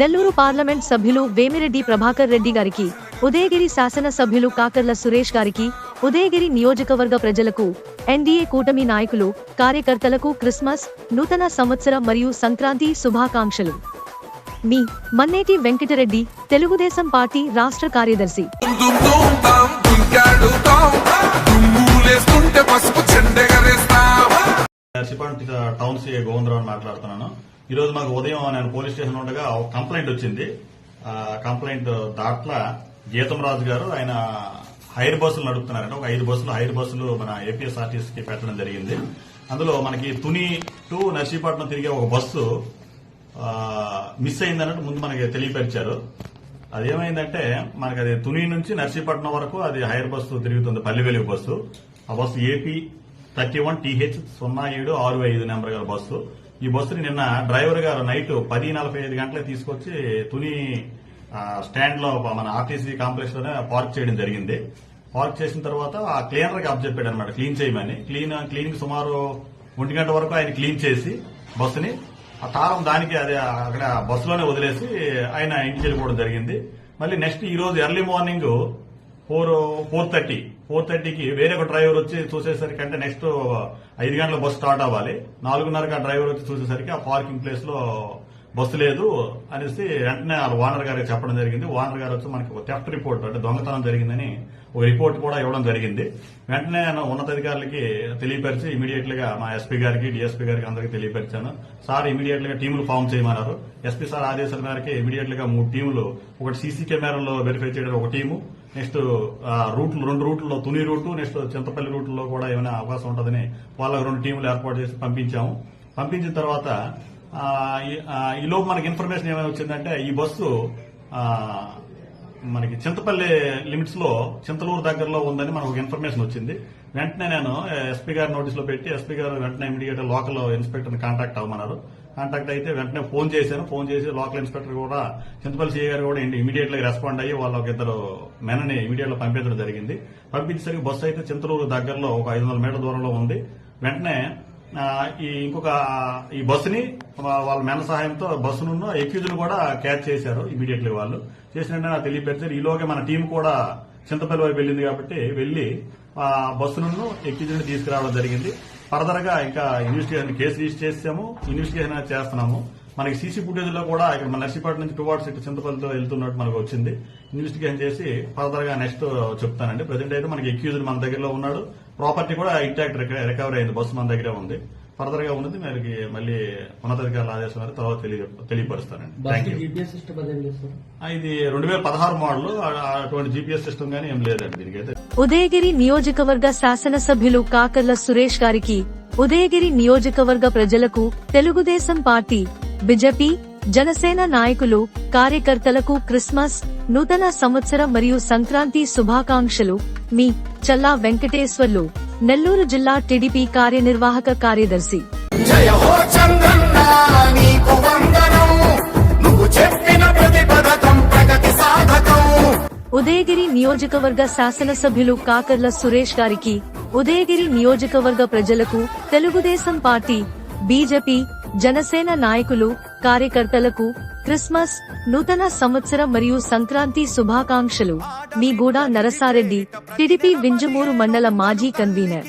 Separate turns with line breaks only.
Nellore parliament సభ్యులు వేమిరెడ్డి ప్రభాకర్ రెడ్డి గారికి ఉదయగిరి శాసన సభ్యులు కాకర్ల సురేష్ గారికి ఉదయగిరి నియోజకవర్గ ప్రజలకు ఎన్డీఏ కూటమి నాయకులు కార్యకర్తలకు క్రిస్మస్ నూతన సంవత్సర మరియు సంక్రాంతి శుభాకాంక్షలు మీ మన్నేటి వెంకటరెడ్డి తెలుగుదేశం పార్టీ రాష్ట్ర కార్యదర్శి
టౌన్ సి గోవిందరావు మాట్లాడుతున్నాను ఈ రోజు మాకు ఉదయం నేను పోలీస్ స్టేషన్ ఉండగా ఒక కంప్లైంట్ వచ్చింది. కంప్లైంట్ దాట్ల జీతం రాజు గారు ఆయన హైర్ బస్సులు నడుపుతున్నారంట. ఒక ఐదు బస్సులు హైర్ బస్సులు మన ఏపీఎస్ఆర్టీసీకి పెట్టడం జరిగింది. అందులో మనకి తుని టు నర్సీపట్నం తిరిగే ఒక బస్సు మిస్ అయిందన్నట్టు ముందు మనకి తెలియపరిచారు. అదేమైందంటే మనకి అది తుని నుంచి నర్సీపట్నం వరకు అది హైర్ బస్సు తిరుగుతుంది పల్లివెలుగు బస్సు. ఆ bus AP thirty one TH సున్నా ఏడు ఆరు ఐదు నెంబర్ గల బస్సు. ఈ బస్సుని నిన్న డ్రైవర్ గారు నైట్ పది నలభై ఐదు గంటలకు తీసుకొచ్చి తుని స్టాండ్లో మన ఆర్టీసీ కాంప్లెక్స్లోనే పార్క్ చేయడం జరిగింది. పార్క్ చేసిన తర్వాత ఆ క్లీనర్కి అప్జెప్పాడు అనమాట క్లీన్ చేయమని. క్లీన్ క్లీనింగ్ సుమారు ఒంటి గంట వరకు ఆయన క్లీన్ చేసి బస్సుని ఆ తారం దానికి అదే అక్కడ బస్సులోనే వదిలేసి ఆయన ఇంటికి వెళ్ళిపోవడం జరిగింది. మళ్ళీ నెక్స్ట్ ఈ రోజు early morning four four thirty four థర్టీకి వేరే ఒక డ్రైవర్ వచ్చి చూసేసరికి అంటే నెక్స్ట్ ఐదు గంటల బస్సు స్టార్ట్ అవ్వాలి. నాలుగున్నరకి ఆ డ్రైవర్ వచ్చి చూసేసరికి ఆ పార్కింగ్ ప్లేస్లో బస్సు లేదు అనేసి వెంటనే ఆ ఓనర్ గారికి చెప్పడం జరిగింది. ఓనర్ గారు వచ్చి మనకి ఒక థెఫ్ట్ రిపోర్ట్ అంటే దొంగతనం జరిగిందని ఒక రిపోర్ట్ కూడా ఇవ్వడం జరిగింది. వెంటనే నేను ఉన్నతాధికారులకి తెలియపరిచి ఇమీడియట్గా మా ఎస్పీ గారికి డిఎస్పీ గారికి అందరికి తెలియపరిచాను. సార్ ఇమీడియట్గా టీములు ఫామ్ చేయమన్నారు. ఎస్పీ సార్ ఆదేశాల మేరకు ఇమీడియట్గా మూడు టీములు ఒకటి సీసీ కెమెరాలో వెరిఫై చేయడం ఒక టీము నెక్స్ట్ రూట్లు రెండు రూట్లలో తుని రూటు నెక్స్ట్ చింతపల్లి రూట్లో కూడా ఏమైనా అవకాశం ఉంటుందని వాళ్ళకి రెండు టీములు ఏర్పాటు చేసి పంపించాము. పంపించిన తర్వాత ఈలోపు మనకి ఇన్ఫర్మేషన్ ఏమైనా వచ్చిందంటే ఈ బస్సు మనకి చింతపల్లి లిమిట్స్లో చింతలూరు దగ్గరలో ఉందని మనకు ఒక ఇన్ఫర్మేషన్ వచ్చింది. వెంటనే నేను ఎస్పీ గారి నోటీస్లో పెట్టి ఎస్పీ గారు వెంటనే ఇమీడియట్ లోకల్ ఇన్స్పెక్టర్ కాంటాక్ట్ అవ్వమన్నారు. కాంటాక్ట్ అయితే వెంటనే ఫోన్ చేశాను. ఫోన్ చేసి లోకల్ ఇన్స్పెక్టర్ కూడా చింతపల్లి సిఐ గారు కూడా ఇమీడియట్గా రెస్పాండ్ అయ్యి వాళ్ళ ఒక ఇద్దరు మెనని ఇమీడియట్గా పంపించడం జరిగింది. పంపించేసరికి బస్సు అయితే చింతలూరు దగ్గరలో ఒక ఐదు వందల మీటర్ల దూరంలో ఉంది. వెంటనే ఈ ఇంకొక ఈ బస్సుని వాళ్ళ మెన సహాయంతో బస్సును ఎక్యూజ్ను కూడా క్యాచ్ చేశారు ఇమీడియట్లీ వాళ్ళు. చేసిన నాకు తెలియపెడితే ఈలోగా మన టీం కూడా చింతపల్లి వైపు వెళ్ళింది కాబట్టి వెళ్ళి ఆ బస్సును ఎక్యూజ్ని తీసుకురావడం జరిగింది. ఫర్దర్గా ఇంకా ఇన్వెస్టిగేషన్ కేసు రిజిస్టర్ చేసాము ఇన్వెస్టిగేషన్ చేస్తున్నాము. మనకి సీసీ ఫుటేజ్లో కూడా ఇక్కడ మన నర్సీపట్నం నుంచి టువార్డ్స్ ఇటు చింతపల్లితో వెళ్తున్నట్టు మనకు వచ్చింది. ఇన్వెస్టిగేషన్ చేసి ఫర్దర్గా నెక్స్ట్ చెప్తానండి. ప్రజెంట్ అయితే మనకి ఎక్యూజ్ మన దగ్గరలో ఉన్నాడు. ప్రాపర్టీ కూడా ఇంటాక్ట్ రికవరీ అయింది. బస్సు మన దగ్గరే ఉంది. ఫర్దర్గా ఉన్నది మనకి మళ్ళీ ఉన్నతాధికారుల ఆదేశం మేరకు తర్వాత తెలియ తెలియపరుస్తానండి. ఇది రెండు వేల పదహారు మోడల్ అటువంటి జీపీఎస్ సిస్టమ్ గానీ ఏం లేదండి దీనికైతే
ఉదయగిరి నియోజకవర్గ శాసనసభ్యులు కాకర్ల సురేష్ గారికి ఉదయగిరి నియోజకవర్గ ప్రజలకు తెలుగుదేశం పార్టీ బిజెపి జనసేన నాయకులు కార్యకర్తలకు క్రిస్మస్ నూతన సంవత్సర మరియు సంక్రాంతి శుభాకాంక్షలు. మీ చల్లా వెంకటేశ్వర్లు. నెల్లూరు జిల్లా టీడీపీ కార్యనిర్వాహక కార్యదర్శి. ఉదయగిరి నియోజకవర్గ శాసనసభ్యులు కాకర్ల సురేష్ గారికి ఉదయగిరి నియోజకవర్గ ప్రజలకు తెలుగుదేశం పార్టీ బీజేపీ జనసేన నాయకులు కార్యకర్తలకు క్రిస్మస్ నూతన సంవత్సర మరియు సంక్రాంతి శుభాకాంక్షలు. మీ గూడా నరసారెడ్డి టిడిపి వింజమూరు మండల మాజీ కన్వీనర్.